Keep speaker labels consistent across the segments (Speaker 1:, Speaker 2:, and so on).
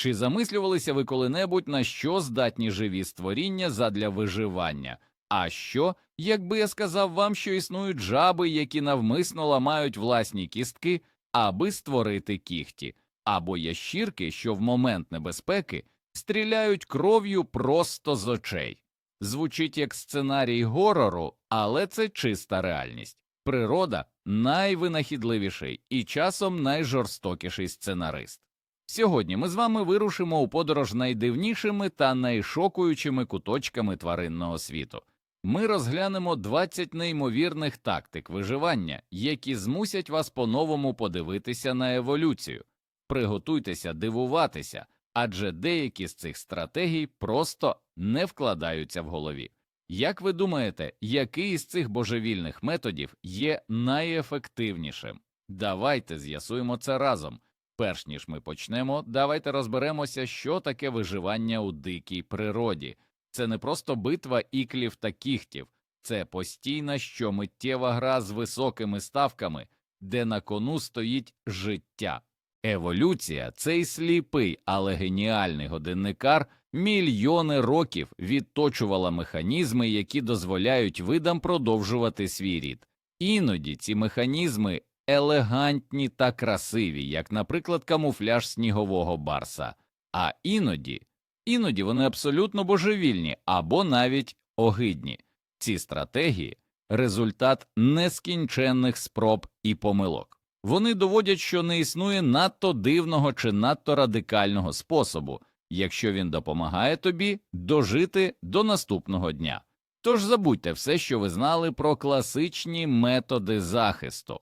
Speaker 1: Чи замислювалися ви коли-небудь, на що здатні живі створіння задля виживання? А що, якби я сказав вам, що існують жаби, які навмисно ламають власні кістки, аби створити кіхті, або ящірки, що в момент небезпеки стріляють кров'ю просто з очей? Звучить як сценарій горору, але це чиста реальність. Природа найвинахідливіший і часом найжорстокіший сценарист. Сьогодні ми з вами вирушимо у подорож найдивнішими та найшокуючими куточками тваринного світу. Ми розглянемо 20 неймовірних тактик виживання, які змусять вас по-новому подивитися на еволюцію. Приготуйтеся дивуватися, адже деякі з цих стратегій просто не вкладаються в голові. Як ви думаєте, який із цих божевільних методів є найефективнішим? Давайте з'ясуємо це разом. Перш ніж ми почнемо, давайте розберемося, що таке виживання у дикій природі. Це не просто битва іклів та кіхтів, це постійна щомиттєва гра з високими ставками, де на кону стоїть життя. Еволюція цей сліпий, але геніальний годинникар мільйони років відточувала механізми, які дозволяють видам продовжувати свій рід. Іноді ці механізми елегантні та красиві, як, наприклад, камуфляж снігового барса, а іноді, іноді вони абсолютно божевільні або навіть огидні. Ці стратегії результат нескінченних спроб і помилок. Вони доводять, що не існує надто дивного чи надто радикального способу, якщо він допомагає тобі дожити до наступного дня. Тож забудьте все, що ви знали про класичні методи захисту.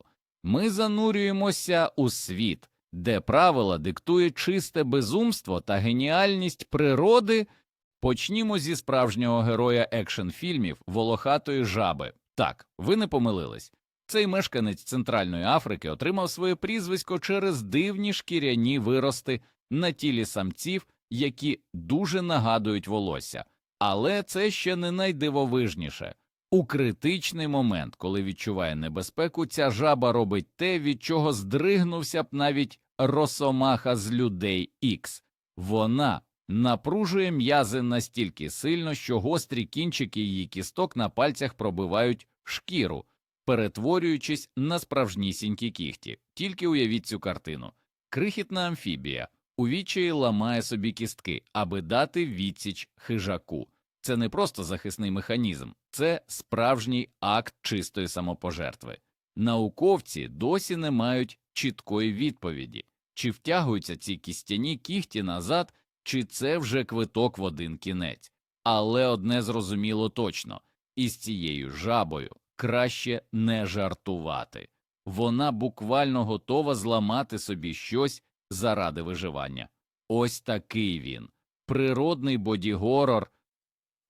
Speaker 1: Ми занурюємося у світ, де правила диктує чисте безумство та геніальність природи. Почнімо зі справжнього героя екшн фільмів волохатої жаби. Так, ви не помилились. Цей мешканець Центральної Африки отримав своє прізвисько через дивні шкіряні вирости на тілі самців, які дуже нагадують волосся. Але це ще не найдивовижніше. У критичний момент, коли відчуває небезпеку, ця жаба робить те, від чого здригнувся б навіть росомаха з людей Ікс. Вона напружує м'язи настільки сильно, що гострі кінчики її кісток на пальцях пробивають шкіру, перетворюючись на справжнісінькі кіхті. Тільки уявіть цю картину. Крихітна амфібія у відчаї ламає собі кістки, аби дати відсіч хижаку. Це не просто захисний механізм, це справжній акт чистої самопожертви. Науковці досі не мають чіткої відповіді, чи втягуються ці кістяні кіхті назад, чи це вже квиток в один кінець. Але одне зрозуміло точно із цією жабою краще не жартувати. Вона буквально готова зламати собі щось заради виживання. Ось такий він природний бодігорор.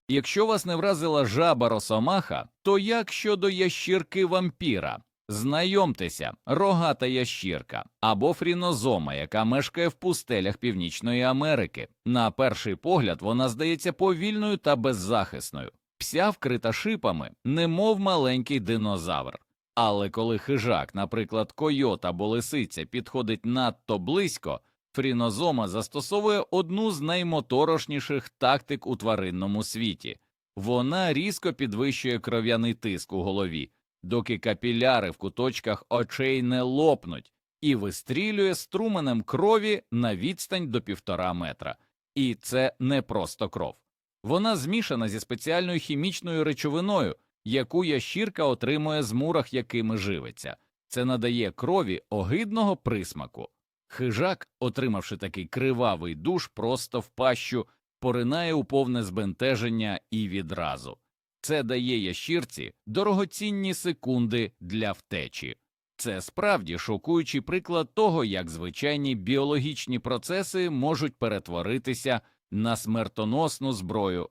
Speaker 1: Якщо вас не вразила жаба росомаха, то як щодо ящірки вампіра? Знайомтеся, рогата ящірка або фрінозома, яка мешкає в пустелях Північної Америки. На перший погляд вона здається повільною та беззахисною, вся вкрита шипами, немов маленький динозавр. Але коли хижак, наприклад, койот або лисиця, підходить надто близько, фрінозома застосовує одну з наймоторошніших тактик у тваринному світі. Вона різко підвищує кров'яний тиск у голові, доки капіляри в куточках очей не лопнуть, і вистрілює струменем крові на відстань до півтора метра. І це не просто кров. Вона змішана зі спеціальною хімічною речовиною, яку ящірка отримує з мурах, якими живиться. Це надає крові огидного присмаку. Хижак, отримавши такий кривавий душ, просто в пащу, поринає у повне збентеження і відразу. Це дає ящірці дорогоцінні секунди для втечі. Це справді шокуючий приклад того, як звичайні біологічні процеси можуть перетворитися на смертоносну зброю.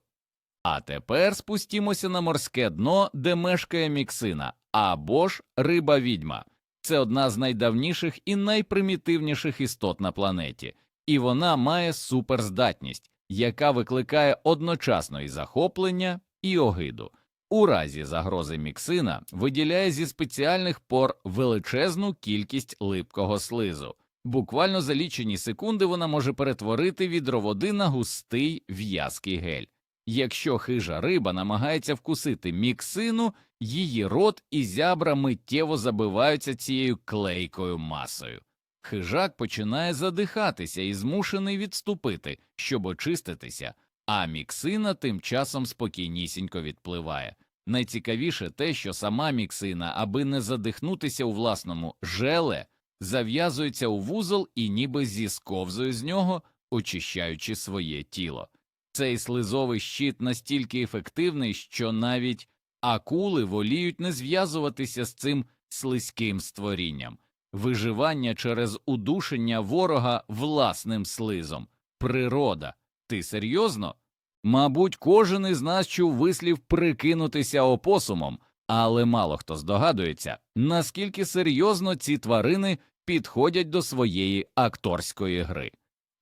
Speaker 1: А тепер спустімося на морське дно, де мешкає міксина або ж риба відьма. Це одна з найдавніших і найпримітивніших істот на планеті, і вона має суперздатність, яка викликає одночасно і захоплення, і огиду. У разі загрози міксина виділяє зі спеціальних пор величезну кількість липкого слизу. Буквально за лічені секунди вона може перетворити відро води на густий в'язкий гель. Якщо хижа риба намагається вкусити міксину, її рот і зябра миттєво забиваються цією клейкою масою. Хижак починає задихатися і змушений відступити, щоб очиститися, а міксина тим часом спокійнісінько відпливає. Найцікавіше те, що сама міксина, аби не задихнутися у власному желе, зав'язується у вузол і ніби зісковзує з нього, очищаючи своє тіло. Цей слизовий щит настільки ефективний, що навіть акули воліють не зв'язуватися з цим слизьким створінням, виживання через удушення ворога власним слизом. Природа. Ти серйозно? Мабуть, кожен із нас чув вислів прикинутися опосумом, але мало хто здогадується, наскільки серйозно ці тварини підходять до своєї акторської гри.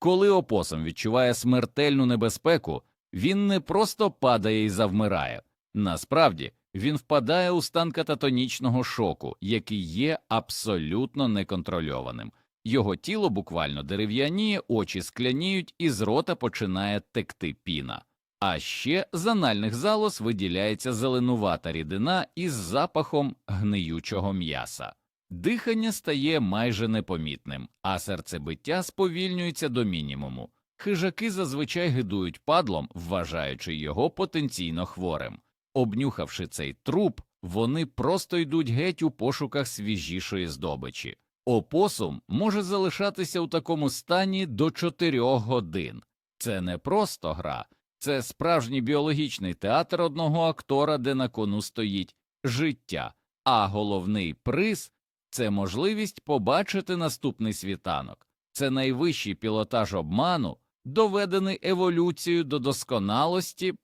Speaker 1: Коли опосум відчуває смертельну небезпеку, він не просто падає і завмирає. Насправді він впадає у стан кататонічного шоку, який є абсолютно неконтрольованим. Його тіло буквально дерев'яніє, очі скляніють, і з рота починає текти піна. А ще з анальних залоз виділяється зеленувата рідина із запахом гниючого м'яса. Дихання стає майже непомітним, а серцебиття сповільнюється до мінімуму. Хижаки зазвичай гидують падлом, вважаючи його потенційно хворим. Обнюхавши цей труп, вони просто йдуть геть у пошуках свіжішої здобичі. Опосум може залишатися у такому стані до 4 годин. Це не просто гра, це справжній біологічний театр одного актора, де на кону стоїть життя, а головний приз це можливість побачити наступний світанок, це найвищий пілотаж обману, доведений еволюцією до досконалості.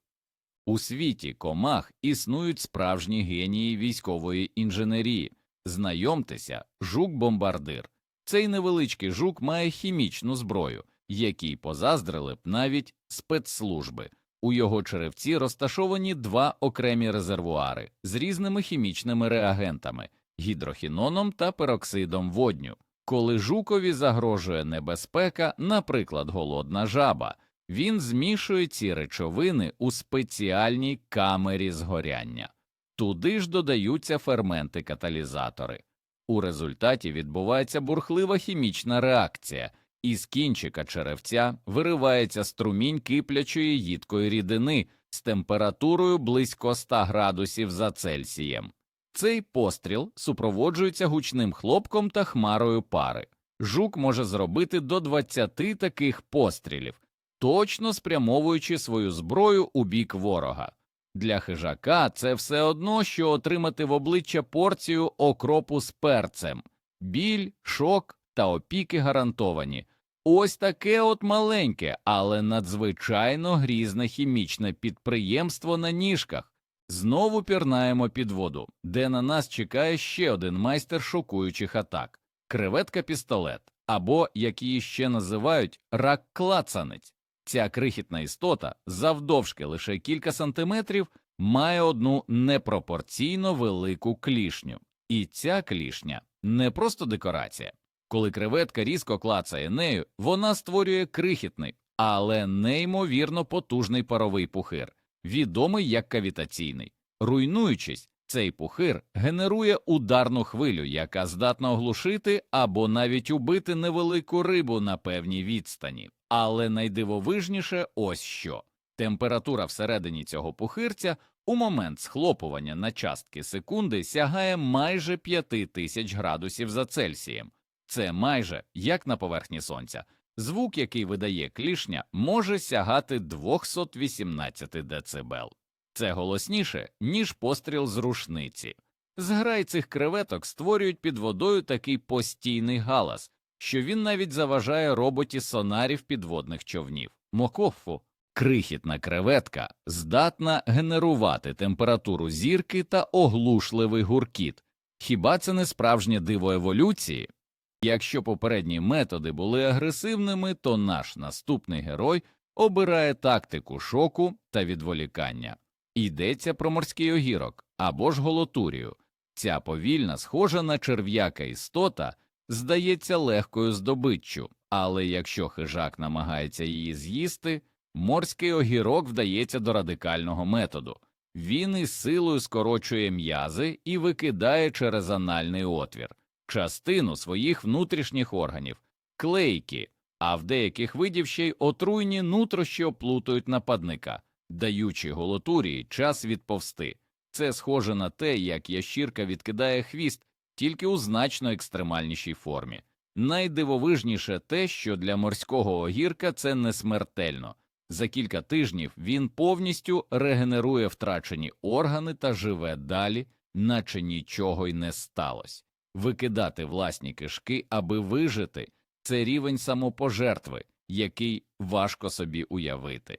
Speaker 1: У світі комах існують справжні генії військової інженерії. Знайомтеся, жук-бомбардир. Цей невеличкий жук має хімічну зброю, якій позаздрили б навіть спецслужби. У його черевці розташовані два окремі резервуари з різними хімічними реагентами гідрохіноном та пероксидом водню. Коли жукові загрожує небезпека, наприклад, голодна жаба, він змішує ці речовини у спеціальній камері згоряння. Туди ж додаються ферменти каталізатори. У результаті відбувається бурхлива хімічна реакція, із кінчика черевця виривається струмінь киплячої їдкої рідини з температурою близько 100 градусів за Цельсієм. Цей постріл супроводжується гучним хлопком та хмарою пари. Жук може зробити до 20 таких пострілів, точно спрямовуючи свою зброю у бік ворога. Для хижака це все одно, що отримати в обличчя порцію окропу з перцем, біль, шок та опіки гарантовані. Ось таке от маленьке, але надзвичайно грізне хімічне підприємство на ніжках. Знову пірнаємо під воду, де на нас чекає ще один майстер шокуючих атак креветка пістолет, або, як її ще називають, рак клацанець. Ця крихітна істота, завдовжки лише кілька сантиметрів, має одну непропорційно велику клішню, і ця клішня не просто декорація. Коли креветка різко клацає нею, вона створює крихітний, але неймовірно потужний паровий пухир, відомий як кавітаційний. Руйнуючись, цей пухир генерує ударну хвилю, яка здатна оглушити або навіть убити невелику рибу на певній відстані. Але найдивовижніше ось що температура всередині цього пухирця у момент схлопування на частки секунди сягає майже 5000 градусів за Цельсієм. Це майже як на поверхні сонця. Звук, який видає клішня, може сягати 218 дБ. Це голосніше, ніж постріл з рушниці. Зграй цих креветок створюють під водою такий постійний галас, що він навіть заважає роботі сонарів підводних човнів. Мокофу крихітна креветка здатна генерувати температуру зірки та оглушливий гуркіт. Хіба це не справжнє диво еволюції? Якщо попередні методи були агресивними, то наш наступний герой обирає тактику шоку та відволікання. Йдеться про морський огірок або ж голотурію. Ця повільна, схожа на черв'яка істота, здається легкою здобиччю, але якщо хижак намагається її з'їсти, морський огірок вдається до радикального методу. Він із силою скорочує м'язи і викидає через анальний отвір частину своїх внутрішніх органів, клейкі, а в деяких видів ще й отруйні нутрощі оплутують нападника, даючи голотурії час відповсти. Це схоже на те, як ящірка відкидає хвіст, тільки у значно екстремальнішій формі. Найдивовижніше те, що для морського огірка це не смертельно. За кілька тижнів він повністю регенерує втрачені органи та живе далі, наче нічого й не сталося. Викидати власні кишки, аби вижити, це рівень самопожертви, який важко собі уявити.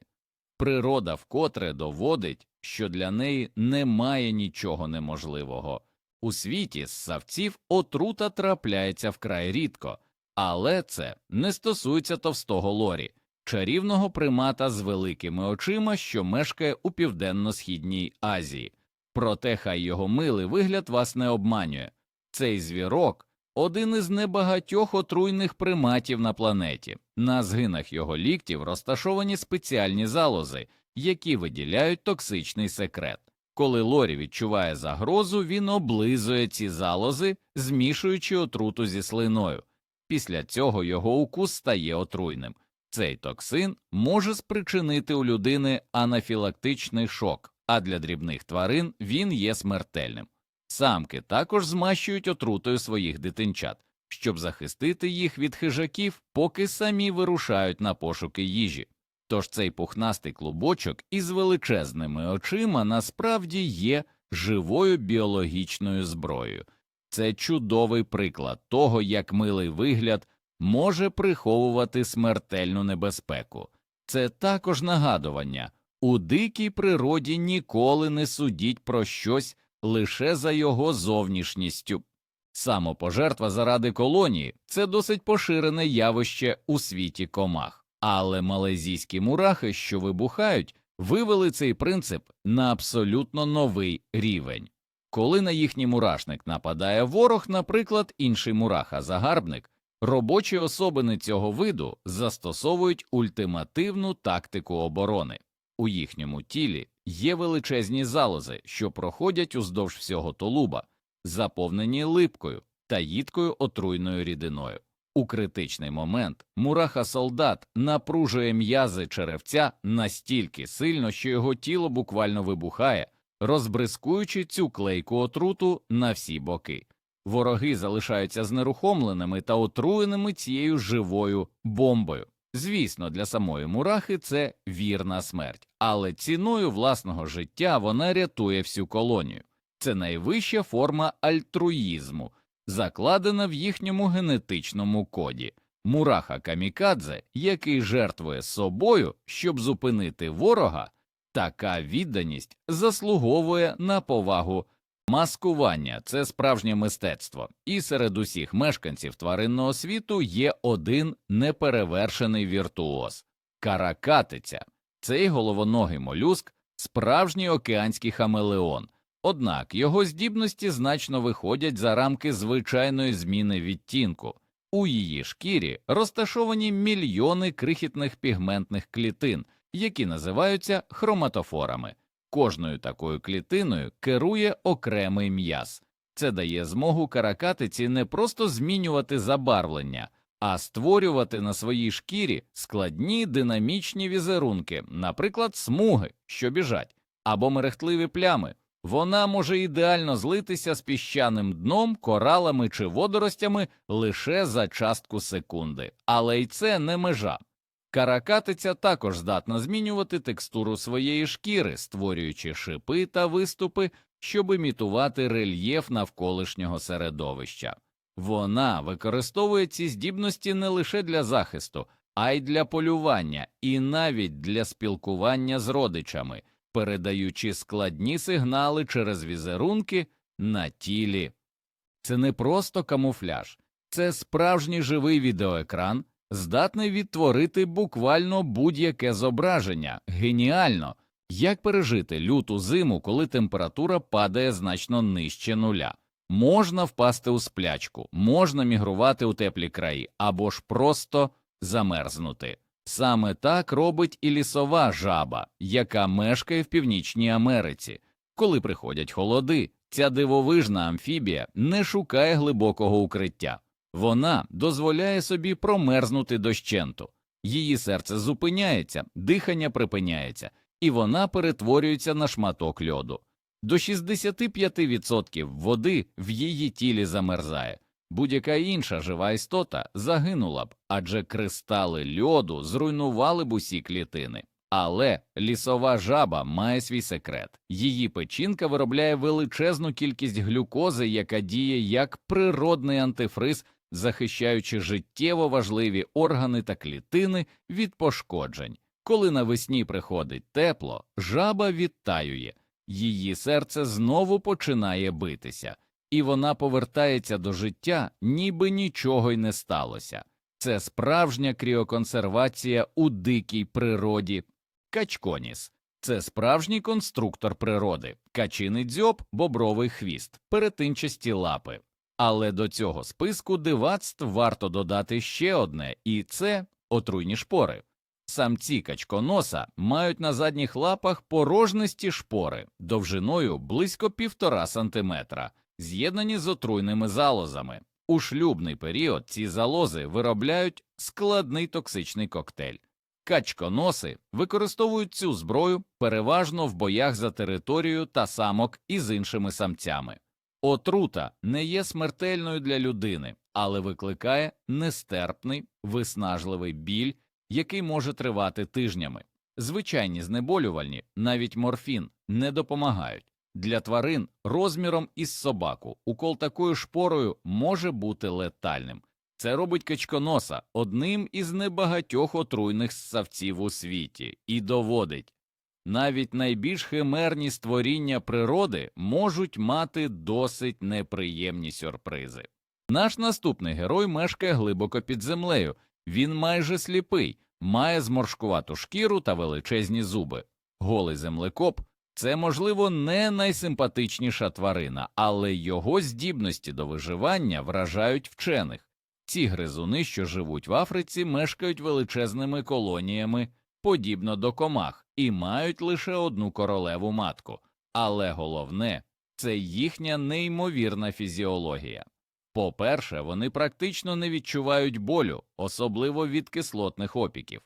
Speaker 1: Природа вкотре доводить, що для неї немає нічого неможливого. У світі з савців отрута трапляється вкрай рідко, але це не стосується товстого лорі, чарівного примата з великими очима, що мешкає у південно-східній Азії. Проте хай його милий вигляд вас не обманює. Цей звірок один із небагатьох отруйних приматів на планеті. На згинах його ліктів розташовані спеціальні залози, які виділяють токсичний секрет. Коли Лорі відчуває загрозу, він облизує ці залози, змішуючи отруту зі слиною. Після цього його укус стає отруйним. Цей токсин може спричинити у людини анафілактичний шок, а для дрібних тварин він є смертельним. Самки також змащують отрутою своїх дитинчат, щоб захистити їх від хижаків, поки самі вирушають на пошуки їжі. Тож цей пухнастий клубочок із величезними очима насправді є живою біологічною зброєю. Це чудовий приклад того, як милий вигляд може приховувати смертельну небезпеку. Це також нагадування у дикій природі ніколи не судіть про щось лише за його зовнішністю. Самопожертва заради колонії це досить поширене явище у світі комах, але малезійські мурахи, що вибухають, вивели цей принцип на абсолютно новий рівень. Коли на їхній мурашник нападає ворог, наприклад, інший мураха-загарбник, робочі особини цього виду застосовують ультимативну тактику оборони. У їхньому тілі є величезні залози, що проходять уздовж всього тулуба, заповнені липкою та їдкою отруйною рідиною. У критичний момент мураха солдат напружує м'язи черевця настільки сильно, що його тіло буквально вибухає, розбризкуючи цю клейку отруту на всі боки. Вороги залишаються знерухомленими та отруєними цією живою бомбою. Звісно, для самої мурахи це вірна смерть, але ціною власного життя вона рятує всю колонію. Це найвища форма альтруїзму, закладена в їхньому генетичному коді. Мураха камікадзе, який жертвує собою, щоб зупинити ворога, така відданість заслуговує на повагу. Маскування це справжнє мистецтво, і серед усіх мешканців тваринного світу є один неперевершений віртуоз каракатиця. Цей головоногий молюск справжній океанський хамелеон, однак його здібності значно виходять за рамки звичайної зміни відтінку. У її шкірі розташовані мільйони крихітних пігментних клітин, які називаються хроматофорами. Кожною такою клітиною керує окремий м'яз. Це дає змогу каракатиці не просто змінювати забарвлення, а створювати на своїй шкірі складні динамічні візерунки, наприклад, смуги, що біжать, або мерехтливі плями. Вона може ідеально злитися з піщаним дном, коралами чи водоростями лише за частку секунди, але й це не межа. Каракатиця також здатна змінювати текстуру своєї шкіри, створюючи шипи та виступи, щоб імітувати рельєф навколишнього середовища. Вона використовує ці здібності не лише для захисту, а й для полювання, і навіть для спілкування з родичами, передаючи складні сигнали через візерунки на тілі. Це не просто камуфляж, це справжній живий відеоекран здатний відтворити буквально будь-яке зображення. Геніально! Як пережити люту зиму, коли температура падає значно нижче нуля? Можна впасти у сплячку, можна мігрувати у теплі краї або ж просто замерзнути. Саме так робить і лісова жаба, яка мешкає в Північній Америці. Коли приходять холоди, ця дивовижна амфібія не шукає глибокого укриття. Вона дозволяє собі промерзнути дощенту. Її серце зупиняється, дихання припиняється, і вона перетворюється на шматок льоду. До 65% води в її тілі замерзає. Будь-яка інша жива істота загинула б, адже кристали льоду зруйнували б усі клітини. Але лісова жаба має свій секрет. Її печінка виробляє величезну кількість глюкози, яка діє як природний антифриз, захищаючи життєво важливі органи та клітини від пошкоджень. Коли навесні приходить тепло, жаба відтаює, її серце знову починає битися, і вона повертається до життя, ніби нічого й не сталося. Це справжня кріоконсервація у дикій природі. Качконіс це справжній конструктор природи, качиний дзьоб, бобровий хвіст, перетинчасті лапи. Але до цього списку дивацтв варто додати ще одне, і це отруйні шпори. Самці качконоса мають на задніх лапах порожнисті шпори довжиною близько півтора сантиметра, з'єднані з отруйними залозами. У шлюбний період ці залози виробляють складний токсичний коктейль. Качконоси використовують цю зброю переважно в боях за територію та самок із іншими самцями. Отрута не є смертельною для людини, але викликає нестерпний, виснажливий біль, який може тривати тижнями. Звичайні знеболювальні, навіть морфін, не допомагають. Для тварин розміром із собаку укол такою шпорою може бути летальним. Це робить качконоса одним із небагатьох отруйних ссавців у світі і доводить, навіть найбільш химерні створіння природи можуть мати досить неприємні сюрпризи. Наш наступний герой мешкає глибоко під землею, він майже сліпий, має зморшкувату шкіру та величезні зуби. Голий землекоп це, можливо, не найсимпатичніша тварина, але його здібності до виживання вражають вчених. Ці гризуни, що живуть в Африці, мешкають величезними колоніями, подібно до комах, і мають лише одну королеву матку. Але головне це їхня неймовірна фізіологія. По-перше, вони практично не відчувають болю, особливо від кислотних опіків.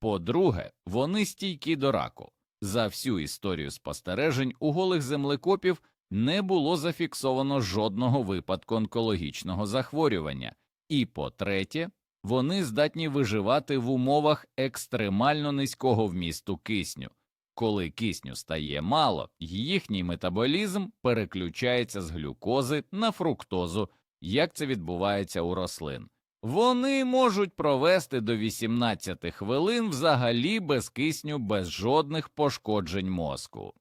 Speaker 1: По-друге, вони стійкі до раку. За всю історію спостережень у голих землекопів не було зафіксовано жодного випадку онкологічного захворювання, і по-третє, вони здатні виживати в умовах екстремально низького вмісту кисню. Коли кисню стає мало, їхній метаболізм переключається з глюкози на фруктозу, як це відбувається у рослин. Вони можуть провести до 18 хвилин взагалі без кисню, без жодних пошкоджень мозку.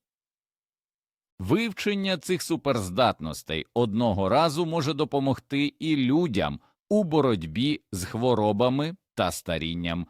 Speaker 1: Вивчення цих суперздатностей одного разу може допомогти і людям у боротьбі з хворобами та старінням.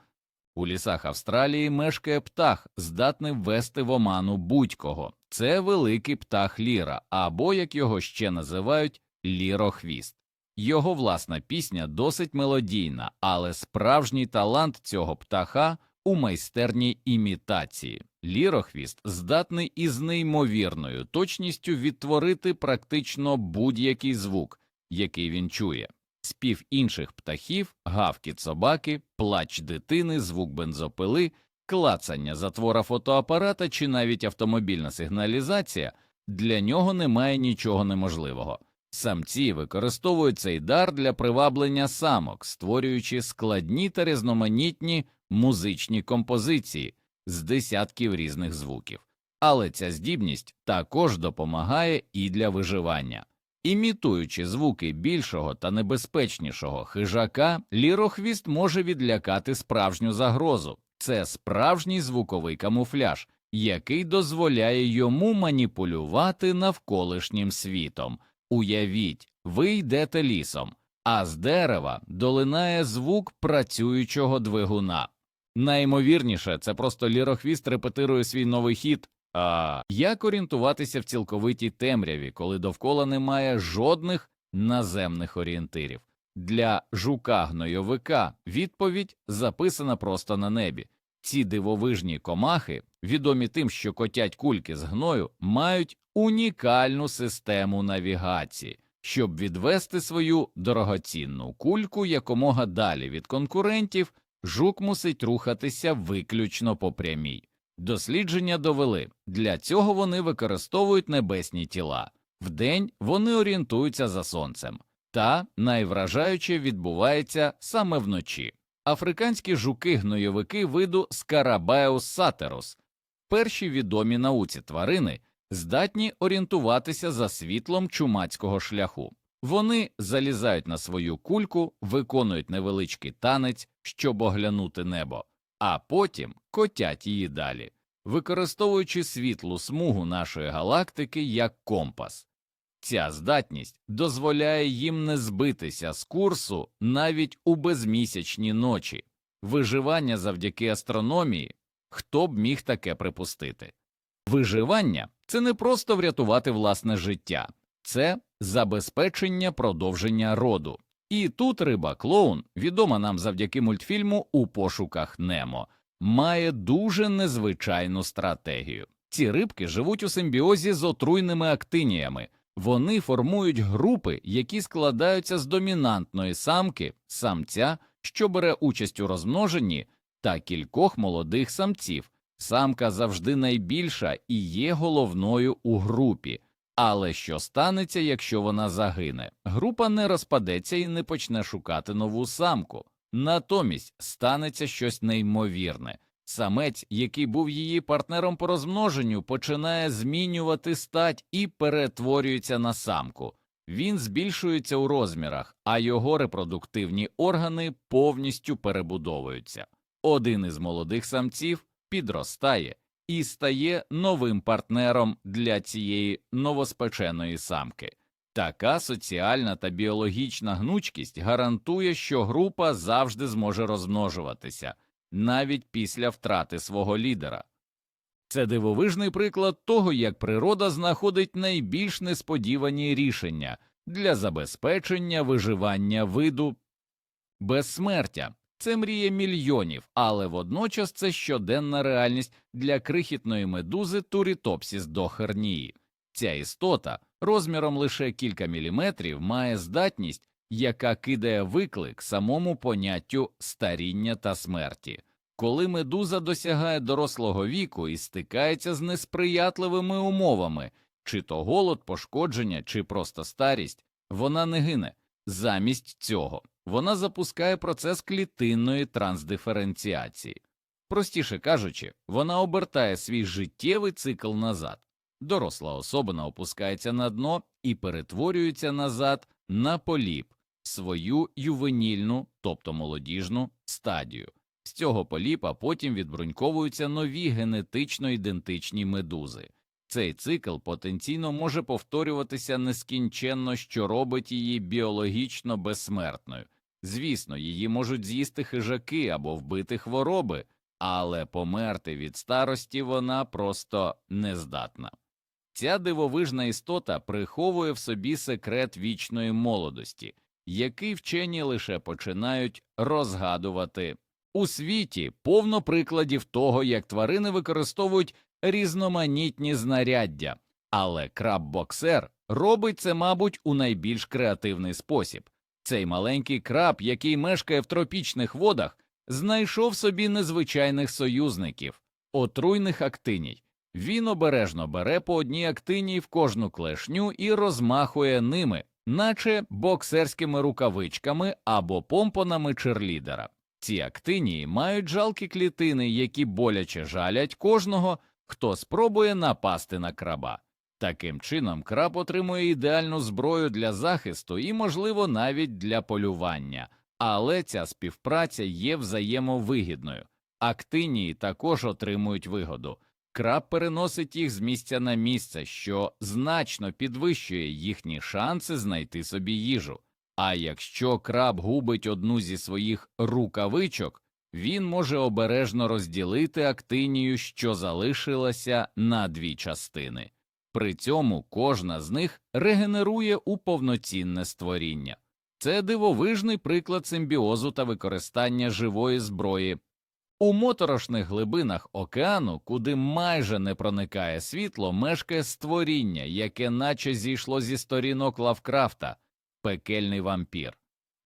Speaker 1: У лісах Австралії мешкає птах, здатний ввести в оману будь-кого. Це великий птах ліра, або, як його ще називають, лірохвіст. Його власна пісня досить мелодійна, але справжній талант цього птаха у майстерній імітації. Лірохвіст здатний із неймовірною точністю відтворити практично будь-який звук, який він чує. Спів інших птахів, гавкіт собаки, плач дитини, звук бензопили, клацання затвора фотоапарата чи навіть автомобільна сигналізація для нього немає нічого неможливого. Самці використовують цей дар для приваблення самок, створюючи складні та різноманітні музичні композиції з десятків різних звуків. Але ця здібність також допомагає і для виживання. Імітуючи звуки більшого та небезпечнішого хижака, лірохвіст може відлякати справжню загрозу. Це справжній звуковий камуфляж, який дозволяє йому маніпулювати навколишнім світом. Уявіть, ви йдете лісом, а з дерева долинає звук працюючого двигуна. Найімовірніше, це просто лірохвіст репетирує свій новий хіт, А як орієнтуватися в цілковитій темряві, коли довкола немає жодних наземних орієнтирів? Для жука гнойовика відповідь записана просто на небі. Ці дивовижні комахи, відомі тим, що котять кульки з гною, мають унікальну систему навігації, щоб відвести свою дорогоцінну кульку якомога далі від конкурентів, жук мусить рухатися виключно по прямій. Дослідження довели, для цього вони використовують небесні тіла. Вдень вони орієнтуються за сонцем, та найвражаюче відбувається саме вночі. Африканські жуки-гнойовики виду Scarabaeus saterus, перші відомі науці тварини, здатні орієнтуватися за світлом чумацького шляху. Вони залізають на свою кульку, виконують невеличкий танець, щоб оглянути небо, а потім котять її далі, використовуючи світлу смугу нашої галактики як компас. Ця здатність дозволяє їм не збитися з курсу навіть у безмісячні ночі. Виживання завдяки астрономії хто б міг таке припустити? Виживання це не просто врятувати власне життя, це забезпечення продовження роду. І тут риба клоун, відома нам завдяки мультфільму У пошуках Немо, має дуже незвичайну стратегію. Ці рибки живуть у симбіозі з отруйними актиніями. Вони формують групи, які складаються з домінантної самки, самця, що бере участь у розмноженні, та кількох молодих самців. Самка завжди найбільша і є головною у групі. Але що станеться, якщо вона загине? Група не розпадеться і не почне шукати нову самку. Натомість станеться щось неймовірне. Самець, який був її партнером по розмноженню, починає змінювати стать і перетворюється на самку. Він збільшується у розмірах, а його репродуктивні органи повністю перебудовуються. Один із молодих самців підростає і стає новим партнером для цієї новоспеченої самки. Така соціальна та біологічна гнучкість гарантує, що група завжди зможе розмножуватися навіть після втрати свого лідера. Це дивовижний приклад того, як природа знаходить найбільш несподівані рішення для забезпечення виживання виду безсмертя. Це мрія мільйонів, але водночас це щоденна реальність для крихітної медузи Турітопсіс дохернії. Ця істота розміром лише кілька міліметрів має здатність, яка кидає виклик самому поняттю старіння та смерті. Коли медуза досягає дорослого віку і стикається з несприятливими умовами, чи то голод, пошкодження, чи просто старість, вона не гине. Замість цього вона запускає процес клітинної трансдиференціації. Простіше кажучи, вона обертає свій життєвий цикл назад. Доросла особина опускається на дно і перетворюється назад на поліп, свою ювенільну, тобто молодіжну стадію. З цього поліпа потім відбруньковуються нові генетично ідентичні медузи. Цей цикл потенційно може повторюватися нескінченно, що робить її біологічно безсмертною. Звісно, її можуть з'їсти хижаки або вбити хвороби, але померти від старості вона просто не здатна. Ця дивовижна істота приховує в собі секрет вічної молодості, який вчені лише починають розгадувати. У світі повно прикладів того, як тварини використовують різноманітні знаряддя, але краб-боксер робить це, мабуть, у найбільш креативний спосіб. Цей маленький краб, який мешкає в тропічних водах, знайшов собі незвичайних союзників, отруйних актиній. Він обережно бере по одній актиній в кожну клешню і розмахує ними, наче боксерськими рукавичками або помпонами черлідера. Ці актинії мають жалкі клітини, які боляче жалять кожного, хто спробує напасти на краба. Таким чином, краб отримує ідеальну зброю для захисту і, можливо, навіть для полювання, але ця співпраця є взаємовигідною. Актинії також отримують вигоду. Краб переносить їх з місця на місце, що значно підвищує їхні шанси знайти собі їжу. А якщо краб губить одну зі своїх рукавичок, він може обережно розділити актинію, що залишилася, на дві частини. При цьому кожна з них регенерує у повноцінне створіння. Це дивовижний приклад симбіозу та використання живої зброї. У моторошних глибинах океану, куди майже не проникає світло, мешкає створіння, яке наче зійшло зі сторінок Лавкрафта пекельний вампір.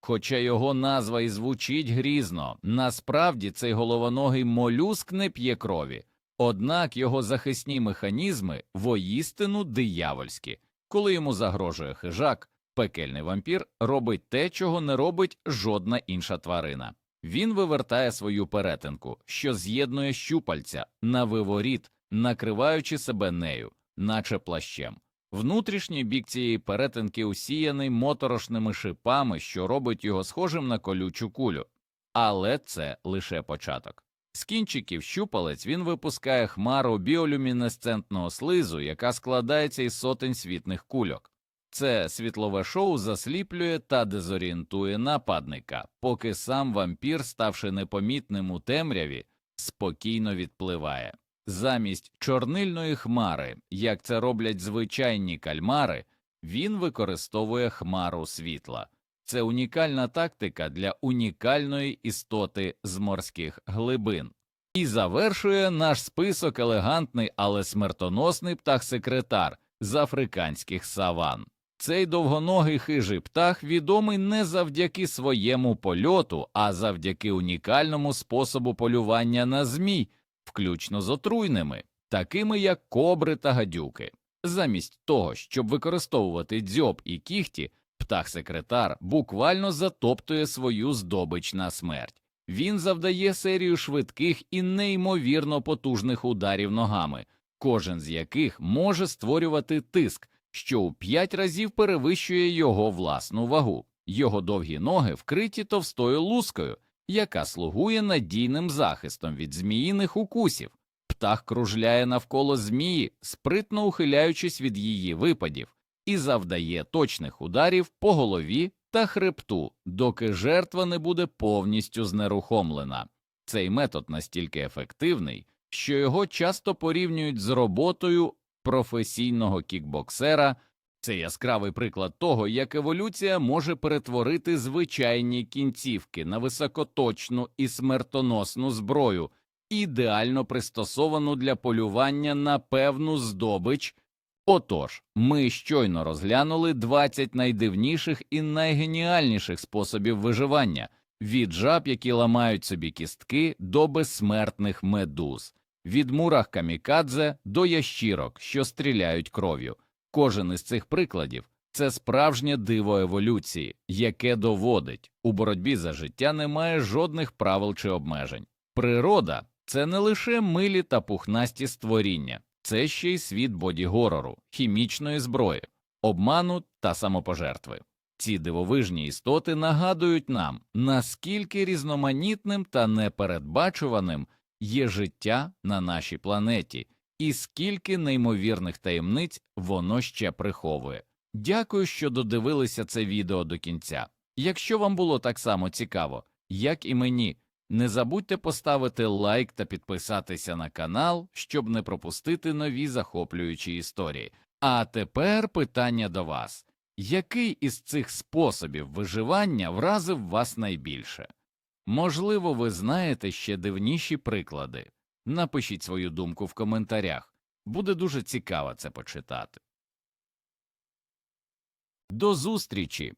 Speaker 1: Хоча його назва і звучить грізно, насправді цей головоногий молюск не п'є крові, однак його захисні механізми воїстину диявольські. Коли йому загрожує хижак, пекельний вампір робить те, чого не робить жодна інша тварина. Він вивертає свою перетинку, що з'єднує щупальця на виворіт, накриваючи себе нею, наче плащем. Внутрішній бік цієї перетинки усіяний моторошними шипами, що робить його схожим на колючу кулю. Але це лише початок. З кінчиків щупалець він випускає хмару біолюмінесцентного слизу, яка складається із сотень світних кульок. Це світлове шоу засліплює та дезорієнтує нападника, поки сам вампір, ставши непомітним у темряві, спокійно відпливає. Замість чорнильної хмари, як це роблять звичайні кальмари, він використовує хмару світла. Це унікальна тактика для унікальної істоти з морських глибин. І завершує наш список елегантний, але смертоносний птах-секретар з африканських саван. Цей довгоногий хижий птах відомий не завдяки своєму польоту, а завдяки унікальному способу полювання на змій, включно з отруйними, такими як кобри та гадюки. Замість того, щоб використовувати дзьоб і кіхті, птах-секретар буквально затоптує свою здобич на смерть. Він завдає серію швидких і неймовірно потужних ударів ногами, кожен з яких може створювати тиск, що у п'ять разів перевищує його власну вагу. Його довгі ноги вкриті товстою лускою, яка слугує надійним захистом від зміїних укусів. Птах кружляє навколо змії, спритно ухиляючись від її випадів, і завдає точних ударів по голові та хребту, доки жертва не буде повністю знерухомлена. Цей метод настільки ефективний, що його часто порівнюють з роботою професійного кікбоксера. Це яскравий приклад того, як еволюція може перетворити звичайні кінцівки на високоточну і смертоносну зброю, ідеально пристосовану для полювання на певну здобич. Отож, ми щойно розглянули 20 найдивніших і найгеніальніших способів виживання від жаб, які ламають собі кістки, до безсмертних медуз, від мурах камікадзе до ящірок, що стріляють кров'ю. Кожен із цих прикладів це справжнє диво еволюції, яке доводить, у боротьбі за життя немає жодних правил чи обмежень. Природа це не лише милі та пухнасті створіння, це ще й світ боді-горору, хімічної зброї, обману та самопожертви. Ці дивовижні істоти нагадують нам, наскільки різноманітним та непередбачуваним є життя на нашій планеті, і скільки неймовірних таємниць воно ще приховує. Дякую, що додивилися це відео до кінця. Якщо вам було так само цікаво, як і мені, не забудьте поставити лайк та підписатися на канал, щоб не пропустити нові захоплюючі історії. А тепер питання до вас який із цих способів виживання вразив вас найбільше? Можливо, ви знаєте ще дивніші приклади. Напишіть свою думку в коментарях. Буде дуже цікаво це почитати. До зустрічі!